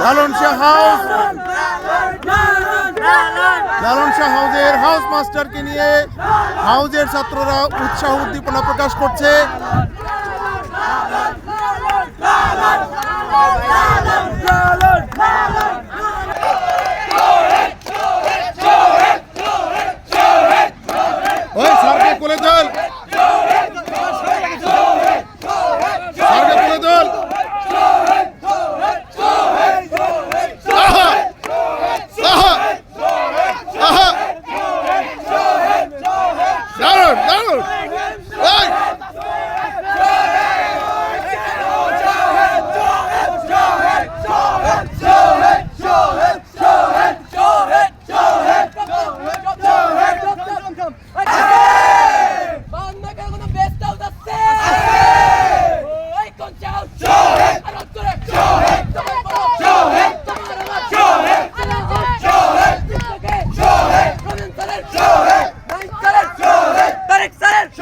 লালন Shah house Lalon Shah হাউজের house মাস্টারকে নিয়ে হাউজের ছাত্ররা উৎসাহ উদ্দীপনা প্রকাশ করছে। excited.